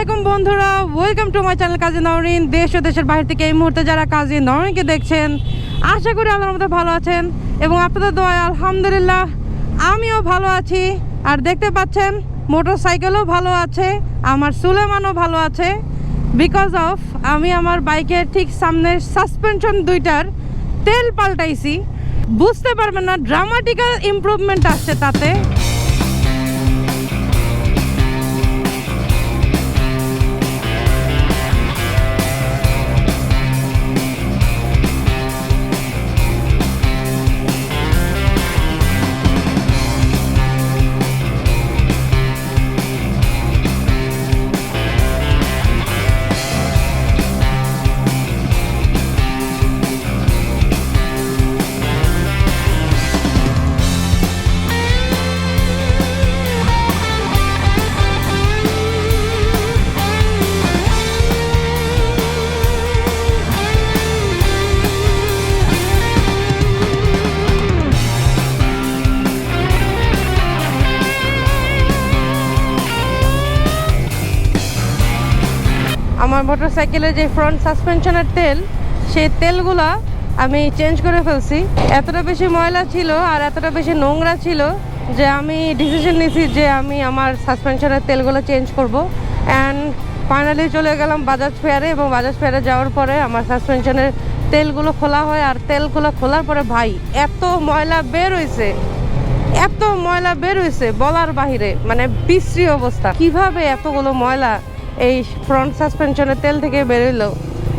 আলাইকুম বন্ধুরা welcome to my channel Kazi Norin দেশ ও দেশের বাইরে থেকে এই মুহূর্তে যারা কাজী নরিনকে দেখছেন, আশা করি আল্লাহর মধ্যে ভালো আছেন এবং আপনাদের দোয়ায় আলহামদুলিল্লাহ, আমিও ভালো আছি। আর দেখতে পাচ্ছেন মোটর সাইকেলও ভালো আছে, আমার সুলেমানও ভালো আছে। বিকজ অফ আমি আমার বাইকের ঠিক সামনের সাসপেনশন দুইটার তেল পাল্টাইছি। বুঝতে পারবেন না ড্রামাটিক্যাল ইমপ্রুভমেন্ট আসছে তাতে। আমার মোটর সাইকেলের যে ফ্রন্ট সাসপেনশনের তেল, সেই তেলগুলা আমি চেঞ্জ করে ফেলছি। এতটা বেশি ময়লা ছিল আর এতটা বেশি নোংরা ছিল যে আমি ডিসিশন নিয়েছি যে আমি আমার সাসপেনশনের তেলগুলো চেঞ্জ করব। অ্যান্ড ফাইনালি চলে গেলাম বাজাজ ফেয়ারে এবং বাজাজ ফেয়ারে যাওয়ার পরে আমার সাসপেনশনের তেলগুলো খোলা হয় আর তেলগুলো খোলার পরে ভাই, এত ময়লা বের হয়েছে এত ময়লা বের হয়েছে বলার বাহিরে মানে বিশ্রী অবস্থা। কীভাবে এতগুলো ময়লা এই ফ্রন্ট সাসপেনশনের তেল থেকে বেরোলো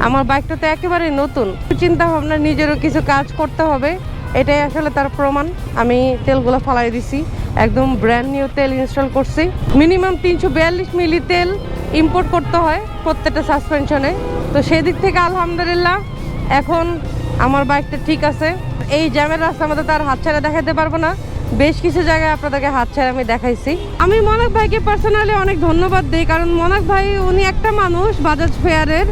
আমার বাইকটা তো একেবারে নতুন। চিন্তা ভাবনা নিজেরও কিছু কাজ করতে হবে। এটাই আসলে তার প্রমাণ। আমি তেলগুলো ফালাই দিছি। একদম ব্র্যান্ড নিউ তেল ইনস্টল করছি। মিনিমাম তিনশো বিয়াল্লিশ মিলি তেল ইম্পোর্ট করতে হয় প্রত্যেকটা সাসপেনশনে তো সেদিক থেকে আলহামদুলিল্লাহ, এখন আমার বাইকটা ঠিক আছে। এই জ্যামের রাস্তার মধ্যে তার হাত ছাড়া দেখাতে পারব না। বেশ কিছু জায়গায় আপনাদেরকে হাত ছাড়া আমি দেখাইছি। আমি মনাক ভাইকে পার্সোনালি অনেক ধন্যবাদ দিই, কারণ মনাক ভাই, উনি একটা মানুষ বাজাজ ফেয়ারের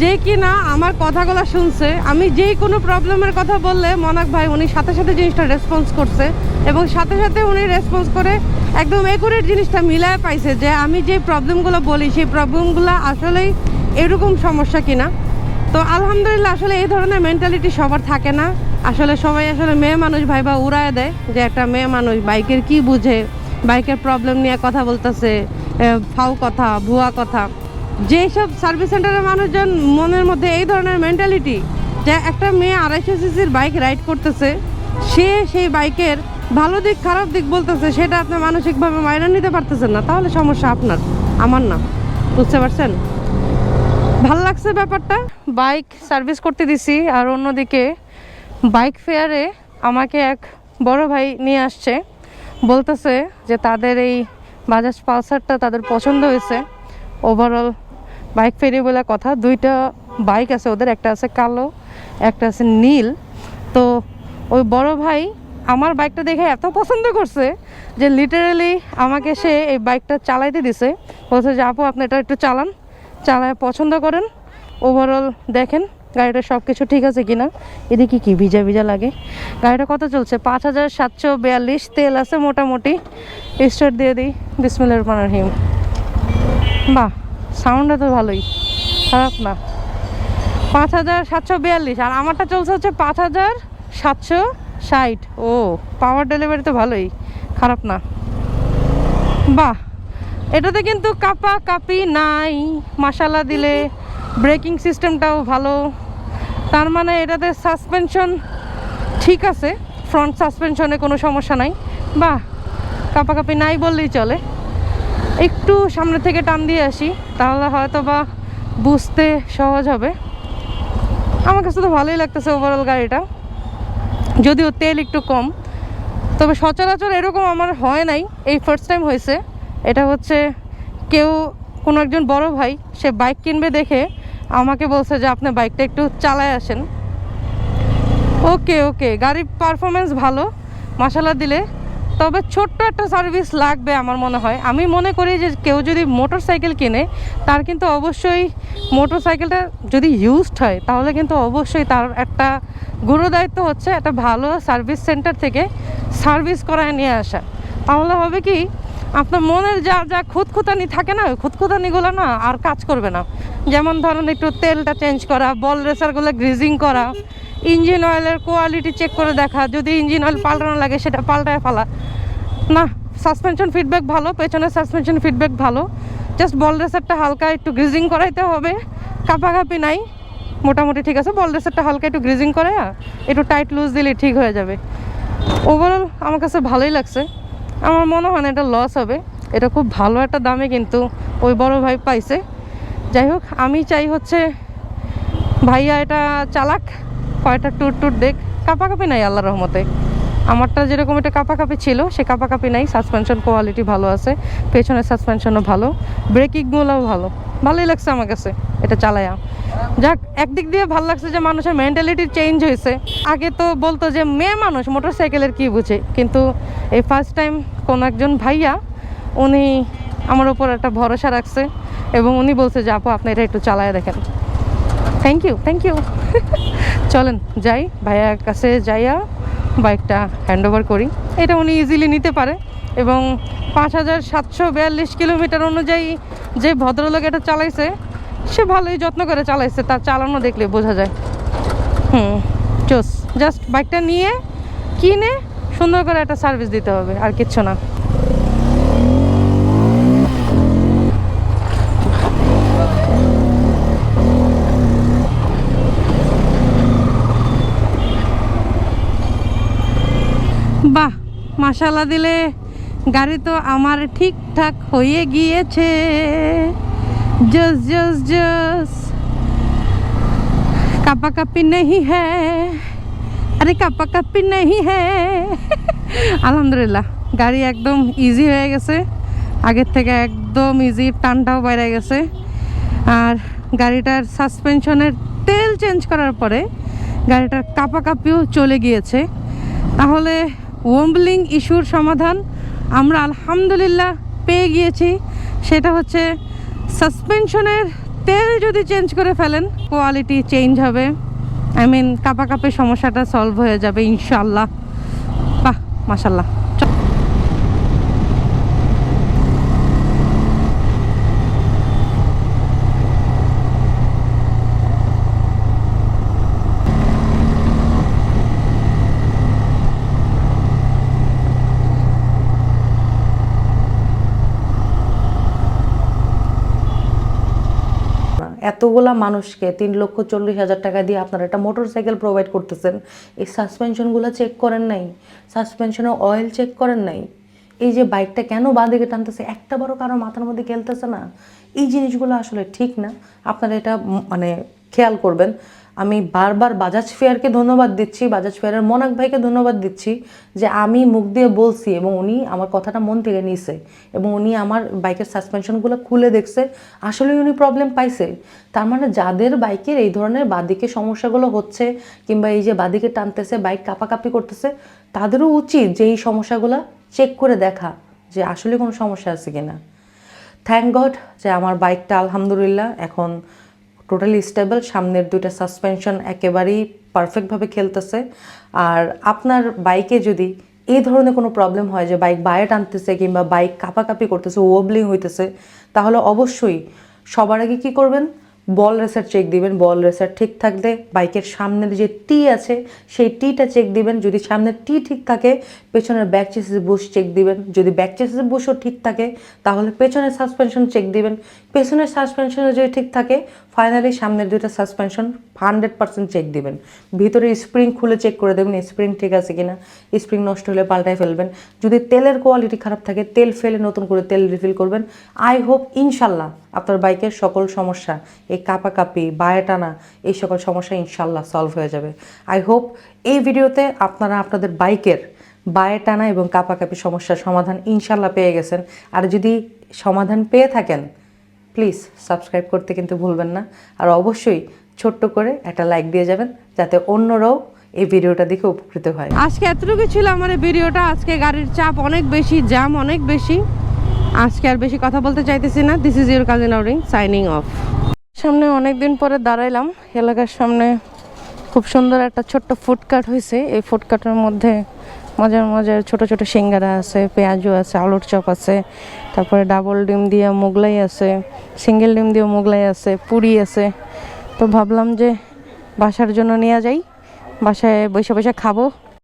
যে কিনা আমার কথাগুলো শুনছে। আমি যেই কোনো প্রবলেমের কথা বললে মনাক ভাই উনি সাথে সাথে জিনিসটা রেসপন্স করছে এবং সাথে সাথে উনি রেসপন্স করে একদম একুরেট জিনিসটা মিলায় পাইছে যে আমি যে প্রবলেমগুলো বলি, সেই প্রবলেমগুলো আসলেই এরকম সমস্যা কিনা। তো আলহামদুলিল্লাহ, আসলে এই ধরনের মেন্টালিটি সবার থাকে না। আসলে সবাই আসলে মেয়ে মানুষ ভাইবা উড়ায় দেয় যে একটা মেয়ে মানুষ বাইকের কি বুঝে, বাইকের প্রবলেম নিয়ে কথা বলতেছে ফাউ কথা, ভুয়া কথা। যেসব সার্ভিস সেন্টারের মানুষজন মনের মধ্যে এই ধরনের মেন্টালিটি যে একটা মেয়ে আড়াইশো সিসির বাইক রাইড করতেছে, সে সেই বাইকের ভালো দিক, খারাপ দিক বলতেছে, সেটা আপনি মানসিকভাবে মাইনা নিতে পারতেছেন না। তাহলে সমস্যা আপনার, আমার না। বুঝতে পারছেন? ভালো লাগছে ব্যাপারটা? বাইক সার্ভিস করতে দিছি, আর অন্যদিকে বাইক ফেয়ারে আমাকে এক বড় ভাই নিয়ে আসছে। বলতেছে যে তাদের এই বাজাজ পালসারটা তাদের পছন্দ হয়েছে। ওভারঅল বাইক ফেরি বলে কথা, দুইটা বাইক আছে ওদের, একটা আছে কালো, একটা আছে নীল। তো ওই বড় ভাই আমার বাইকটা দেখে এত পছন্দ করছে যে লিটারালি আমাকে সে এই বাইকটা চালাইতে দিছে। বলছে যে, আপু, আপনি এটা একটু চালান, চালায় পছন্দ করেন। ওভারঅল দেখেন গাড়িটা সব কিছু ঠিক আছে কিনা? এদিকে কি ভিজা ভিজা লাগে? গাড়িটা কত চলছে? পাঁচ হাজার সাতশো বিয়াল্লিশ, তেল আছে মোটামুটি। স্টার্ট দিয়ে দিই। বিসমিল্লাহ রহমান রহিম। বাহ সাউন্ডটা তো ভালোই। খারাপ না। পাঁচ হাজার সাতশো বিয়াল্লিশ, আর আমারটা চলছে হচ্ছে পাঁচ হাজার সাতশো ষাট। ও পাওয়ার ডেলিভারি তো ভালোই। খারাপ না। বাহ, এটাতে কিন্তু কাপা কাপি নাই। মশালা দিলে। ব্রেকিং সিস্টেমটাও ভালো। তার মানে এটাতে সাসপেনশন ঠিক আছে, ফ্রন্ট সাসপেনশনে কোনো সমস্যা নাই। বাহ, কাপাকাপি নাই বললেই চলে। একটু সামনে থেকে টান দিয়ে আসি, তাহলে হয়তো বা বুঝতে সহজ হবে। আমার কাছে তো ভালোই লাগতেছে ওভারঅল গাড়িটা। যদিও তেল একটু কম, তবে সচরাচর এরকম আমার হয় নাই। এই ফার্স্ট টাইম হয়েছে। এটা হচ্ছে কেউ কোনো একজন বড় ভাই, সে বাইক কিনবে দেখে আমাকে বলছে যে আপনি বাইকটা একটু চালায় আসেন। ওকে ওকে, গাড়ির পারফরমেন্স ভালো মশালা দিলে। তবে ছোট্ট একটা সার্ভিস লাগবে আমার মনে হয়। আমি মনে করি যে কেউ যদি মোটর সাইকেল কেনে, তার কিন্তু অবশ্যই মোটর সাইকেলটা যদি ইউজড হয়, তাহলে কিন্তু অবশ্যই তার একটা গুরুদায়িত্ব হচ্ছে, একটা ভালো সার্ভিস সেন্টার থেকে সার্ভিস করায় নিয়ে আসা। তাহলে হবে কি আপনার মনের যা যা খুঁতখুতানি থাকে না, খুঁতখুতানিগুলো না আর কাজ করবে না। যেমন ধরুন একটু তেলটা চেঞ্জ করা, বল রেসারগুলো গ্রিজিং করা ইঞ্জিন অয়েলের কোয়ালিটি চেক করে দেখা, যদি ইঞ্জিন অয়েল পাল্টানো লাগে সেটা পাল্টায় ফেলা। না সাসপেনশন ফিডব্যাক ভালো পেছনের সাসপেনশন ফিডব্যাক ভালো। জাস্ট বল রেসারটা হালকা একটু গ্রিজিং করাইতে হবে, কাপাকাপি নাই। মোটামুটি ঠিক আছে, বল রেসারটা হালকা একটু গ্রিজিং করে একটু টাইট লুজ দিলে ঠিক হয়ে যাবে। ওভারঅল আমার কাছে ভালোই লাগছে। আমার মনে হয় না এটা লস হবে। এটা খুব ভালো একটা দামে কিন্তু ওই বড় ভাই পাইছে। যাই হোক, আমি চাই হচ্ছে, ভাইয়া এটা চালাক, কয়টা টুর টুর দেখ। কাপাকাপি নাই আল্লাহ রহমতে। আমারটা যেরকম এটা কাপাকাপি ছিল, সে কাপাকাপি নাই। সাসপেনশন কোয়ালিটি ভালো আছে, পেছনের সাসপেনশনও ভালো ব্রেকিংগুলোও ভালো। ভালোই লাগছে আমার কাছে এটা চালায়া। যাক, একদিক দিয়ে ভালো লাগছে যে মানুষের মেন্টালিটি চেঞ্জ হয়েছে। আগে তো বলতো যে মেয়ে মানুষ মোটর সাইকেলের কী বুঝে? কিন্তু এই ফার্স্ট টাইম কোনো একজন ভাইয়া, উনি আমার উপর একটা ভরসা রাখছে এবং উনি বলছে যে, আপু, আপনি এটা একটু চালায় দেখেন। থ্যাংক ইউ থ্যাংক ইউ চলেন, যাই, ভাইয়ার কাছে যাইয়া বাইকটা হ্যান্ড ওভার করি। এটা উনি ইজিলি নিতে পারে এবং পাঁচ হাজার সাতশো বিয়াল্লিশ কিলোমিটার অনুযায়ী যে ভদ্রলোক এটা চালাইছে সে ভালোই যত্ন করে চালাইছে, তার চালানো দেখলে বোঝা যায়। হুম, চোস জাস্ট বাইকটা নিয়ে, কিনে সুন্দর করে একটা সার্ভিস দিতে হবে, আর কিচ্ছু না। বাহ মাসালা দিলে গাড়ি তো আমার ঠিকঠাক হয়ে গিয়েছে। জস জস জস কাপা কাপি নেই হ্যাঁ আরে কাপা কাপি নেই হ্যাঁ আলহামদুলিল্লাহ গাড়ি একদম ইজি হয়ে গেছে। আগের থেকে একদম ইজি টানটাও বেড়ে গেছে। আর গাড়িটার সাসপেনশনের তেল চেঞ্জ করার পরে গাড়িটার কাপাকাপিও চলে গিয়েছে। তাহলে ওম্বলিং ইস্যুর সমাধান আমরা আলহামদুলিল্লাহ পেয়ে গিয়েছি। সেটা হচ্ছে সাসপেনশনের তেল যদি চেঞ্জ করে ফেলেন, কোয়ালিটি চেঞ্জ হবে। আই মিন কাপাকাপের সমস্যাটা সলভ হয়ে যাবে ইনশাল্লাহ বাহ মাসাল্লাহ এতগুলা মানুষকে তিন লক্ষ চল্লিশ হাজার টাকা দিয়ে আপনারা একটা মোটর সাইকেল প্রোভাইড করতেছেন, এই সাসপেনশনগুলো চেক করেন নাই সাসপেনশনের অয়েল চেক করেন নাই, এই যে বাইকটা কেন বাঁদিকে টানতেছে, একটা বড় কারও মাথার মধ্যে খেলতেছে না, এই জিনিসগুলো আসলে ঠিক না, আপনারা এটা মানে খেয়াল করবেন। আমি বারবার বাজাজ ফেয়ারকে ধন্যবাদ দিচ্ছি বাজাজ ফেয়ারের মনাক ভাইকে ধন্যবাদ দিচ্ছি যে আমি মুখ দিয়ে বলছি এবং উনি আমার কথাটা মন থেকে নিছে এবং উনি আমার বাইকের সাসপেনশনগুলো খুলে দেখছে আসলে উনি প্রবলেম পাইছে। তার মানে যাদের বাইকের এই ধরনের বাদিকে সমস্যাগুলো হচ্ছে কিংবা এই যে বাদিকে টানতেছে, বাইক কাপাকাপি করতেছে, তাদেরও উচিত যে এই সমস্যাগুলো চেক করে দেখা যে আসলে কোনো সমস্যা আছে কিনা। থ্যাংক গড যে আমার বাইকটা আলহামদুলিল্লাহ এখন টোটালি স্টেবল সামনের দুইটা সাসপেনশন একেবারেই পারফেক্টভাবে খেলতেছে। আর আপনার বাইকে যদি এই ধরনের কোনো প্রবলেম হয় যে বাইক বায়ে টানতেছে কিংবা বাইক কাপাকাপি করতেছে ওবলিং হইতেছে, তাহলে অবশ্যই সবার আগে কী করবেন? বল রেসার চেক দিবেন, বল রেসার ঠিক থাকলে বাইকের সামনের যে টি আছে, সেই টিটা চেক দিবেন। যদি সামনের টি ঠিক থাকে, পেছনের ব্যাক চেসিস বুশ চেক দিবেন। যদি ব্যাক চেসিস বুশও ঠিক থাকে, তাহলে পেছনের সাসপেনশন চেক দিবেন। পেছনের সাসপেনশনে যদি ঠিক থাকে ফাইনালি সামনের দুইটা সাসপেনশন হান্ড্রেড পার্সেন্ট চেক দিবেন। ভিতরে স্প্রিং খুলে চেক করে দেবেন স্প্রিং ঠিক আছে কিনা। স্প্রিং নষ্ট হলে পাল্টায় ফেলবেন। যদি তেলের কোয়ালিটি খারাপ থাকে, তেল ফেলে নতুন করে তেল রিফিল করবেন। আই হোপ ইনশাল্লাহ আপনার বাইকের সকল সমস্যা, এই কাপাকাপি, বায়ে টানা, এই সকল সমস্যা ইনশাল্লাহ সলভ হয়ে যাবে। আই হোপ এই ভিডিওতে আপনারা আপনাদের বাইকের বায়ে টানা এবং কাপাকাপি সমস্যার সমাধান ইনশাল্লাহ পেয়ে গেছেন। আর যদি সমাধান পেয়ে থাকেন প্লিজ সাবস্ক্রাইব করতে কিন্তু ভুলবেন না। আর অবশ্যই ছোট্ট করে একটা লাইক দিয়ে যাবেন, যাতে অন্যরাও এই ভিডিওটা দেখে উপকৃত হয়। আজকে এতটুকু ছিল আমার ভিডিওটা। আজকে গাড়ির চাপ অনেক বেশি, জ্যাম অনেক বেশি। আজকে আর বেশি কথা বলতে চাইতেছি না। দিস ইজ ইউর কাজিন আউরিং সাইনিং অফ সামনে অনেক দিন পরে দাঁড়াইলাম। এলাকার সামনে খুব সুন্দর একটা ছোট্ট ফুডকার্ট হয়েছে। এই ফুডকার্টের মধ্যে মজার মজার ছোট ছোট সিঙ্গারা আছে, পেঁয়াজও আছে, আলুর চপ আছে, তারপরে ডাবল ডিম দিয়ে মোগলাই আছে সিঙ্গেল ডিম দিয়ে মোগলাই আছে, পুরি আছে। তো ভাবলাম যে বাসার জন্য নিয়ে যাই। বাসায় বসে বসে খাব।